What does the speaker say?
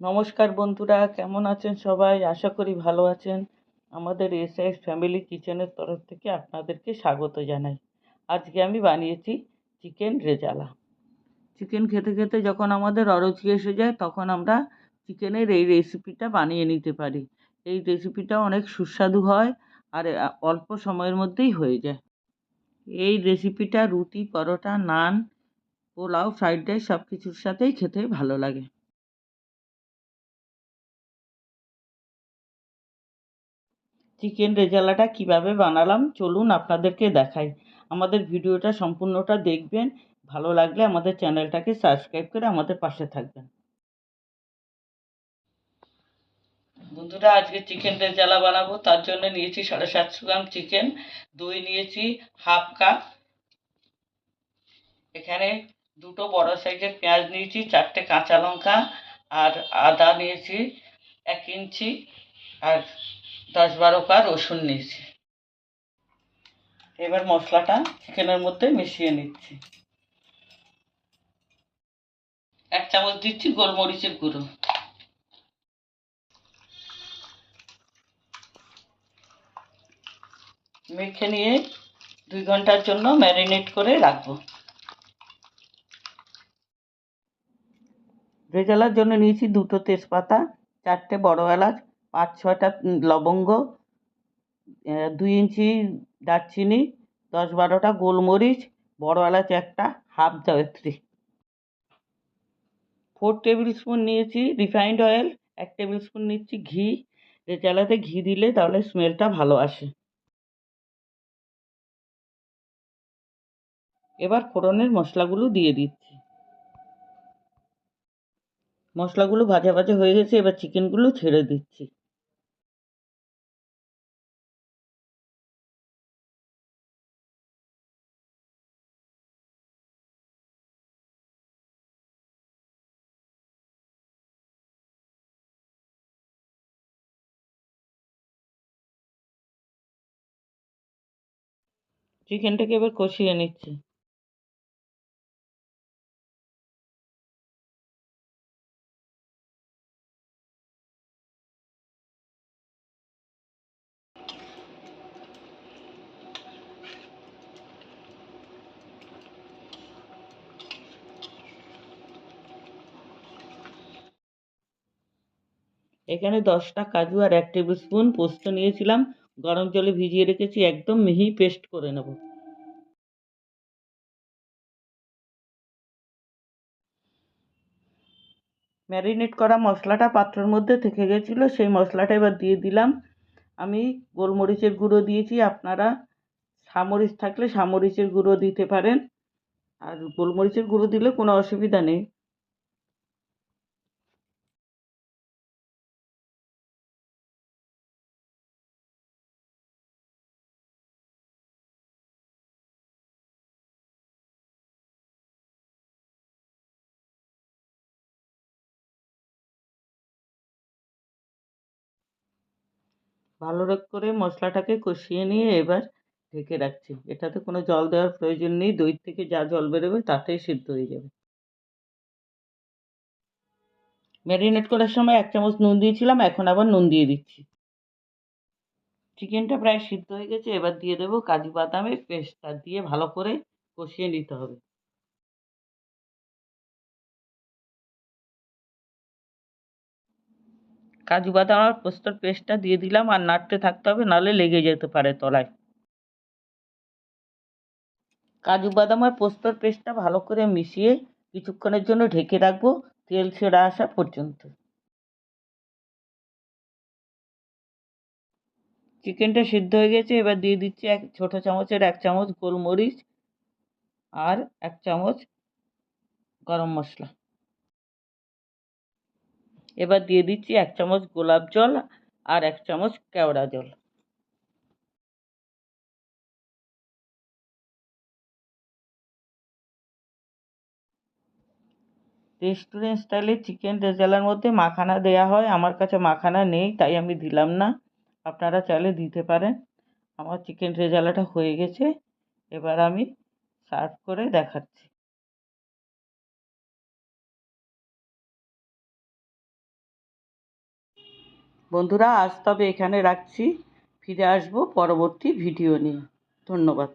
নমস্কার বন্ধুরা, কেমন আছেন সবাই? আশা করি ভালো আছেন। আমাদের এসআইএস ফ্যামিলি কিচেনের তরফ থেকে আপনাদেরকে স্বাগত জানাই। আজকে আমি বানিয়েছি চিকেন রেজালা। চিকেন খেতে খেতে যখন আমাদের অরুচি এসে যায়, তখন আমরা চিকেনের এই রেসিপিটা বানিয়ে নিতে পারি। এই রেসিপিটা অনেক সুস্বাদু হয় আর অল্প সময়ের মধ্যেই হয়ে যায়। এই রেসিপিটা রুটি, পরোটা, নান, পোলাও, ফ্রাইড রাইস সব কিছুর সাথেই খেতে ভালো লাগে। চিকেন রেজালাটা কীভাবে বানালাম, চলুন আপনাদেরকে দেখাই। আমাদের ভিডিওটা সম্পূর্ণটা দেখবেন। ভালো লাগলে আমাদের চ্যানেলটাকে সাবস্ক্রাইব করে আমাদের পাশে থাকবেন। বন্ধুরা, আজকে চিকেন রেজালা বানাবো। তার জন্য নিয়েছি সাড়ে সাতশো গ্রাম চিকেন, দই নিয়েছি হাফ কাপ। এখানে দুটো বড় সাইজের পেঁয়াজ নিয়েছি, চারটে কাঁচা লঙ্কা আর আদা নিয়েছি, এক ইঞ্চি। আর দশ বারো কা রসুন নিয়েছি। এবার মশলাটা চিকেনের মধ্যে মিশিয়ে নিচ্ছি। এক চামচ দিচ্ছি গোলমরিচের গুঁড়ো। মেখে নিয়ে দুই ঘণ্টার জন্য ম্যারিনেট করে রাখব। রেজালার জন্য নিয়েছি দুটো তেজপাতা, চারটে বড় এলাচ পাঁচ ছটা লবঙ্গ দুই ইঞ্চি দারচিনি, দশ বারোটা গোলমরিচ, বড় এলাচ একটা, হাফ জয়ত্রী। ফোর টেবিল স্পুন নিয়েছি রিফাইন্ড অয়েল এক টেবিল স্পুন নিচ্ছি ঘি। রেজালাতে ঘি দিলে তাহলে স্মেলটা ভালো আসে। এবার ফোড়নের মশলাগুলো দিয়ে দিচ্ছি। মশলাগুলো ভাজা ভাজা হয়ে গেছে, এবার চিকেনগুলো ছেড়ে দিচ্ছি। চিকেনটাকে এবার কষিয়ে নিচ্ছি। এখানে দশটা কাজু আর এক টেবিল স্পুন পোস্ত নিয়েছিলাম। গরম জলে ভিজিয়ে রেখেছি, একদম মিহি পেস্ট করে নেব। ম্যারিনেট করা মশলাটা পাত্রের মধ্যে থেকে গেছিল, সেই মশলাটা এবার দিয়ে দিলাম। আমি গোলমরিচের গুঁড়ো দিয়েছি, আপনারা সামরিচ থাকলে সামরিচের গুঁড়ো দিতে পারেন। আর গোলমরিচের গুঁড়ো দিলে কোনো অসুবিধা নেই। ভালো করে মশলাটাকে কষিয়ে নিয়ে এবার ঢেকে রাখছি। এটাতে কোনো জল দেওয়ার প্রয়োজন নেই, দই থেকে যা জল বেরোবে তাতেই সিদ্ধ হয়ে যাবে। ম্যারিনেট করার সময় এক চামচ নুন দিয়েছিলাম, এখন আবার নুন দিয়ে দিচ্ছি। চিকেনটা প্রায় সিদ্ধ হয়ে গেছে, এবার দিয়ে দেবো কাজু বাদামের পেস্টটা দিয়ে ভালো করে কষিয়ে নিতে হবে। কাজু বাদাম আর পোস্তর পেস্টটা দিয়ে দিলাম আর নাড়তে থাকতে হবে, নাহলে লেগে যেতে পারে তলায়। কাজু বাদাম আর পোস্তর পেস্টটা ভালো করে মিশিয়ে কিছুক্ষণের জন্য ঢেকে রাখব, তেল ছেড়ে আসা পর্যন্ত। চিকেনটা সিদ্ধ হয়ে গেছে, এবার দিয়ে দিচ্ছি এক, ছোটো চামচের এক চামচ গোলমরিচ আর এক চামচ গরম মশলা। এবার দিয়ে দিচ্ছি এক চামচ গোলাপ জল আর এক চামচ কেওড়া জল। রেস্টুরেন্ট স্টাইলে চিকেন রেজালার মধ্যে মাখানা দেয়া হয়। আমার কাছে মাখানা নেই, তাই আমি দিলাম না। আপনারা চাইলে দিতে পারেন। আমার চিকেন রেজালাটা হয়ে গেছে। এবার আমি সার্ভ করে দেখাচ্ছি। বন্ধুরা আজ তবে এখানে রাখছি। ফিরে আসব পরবর্তী ভিডিও নিয়ে। ধন্যবাদ।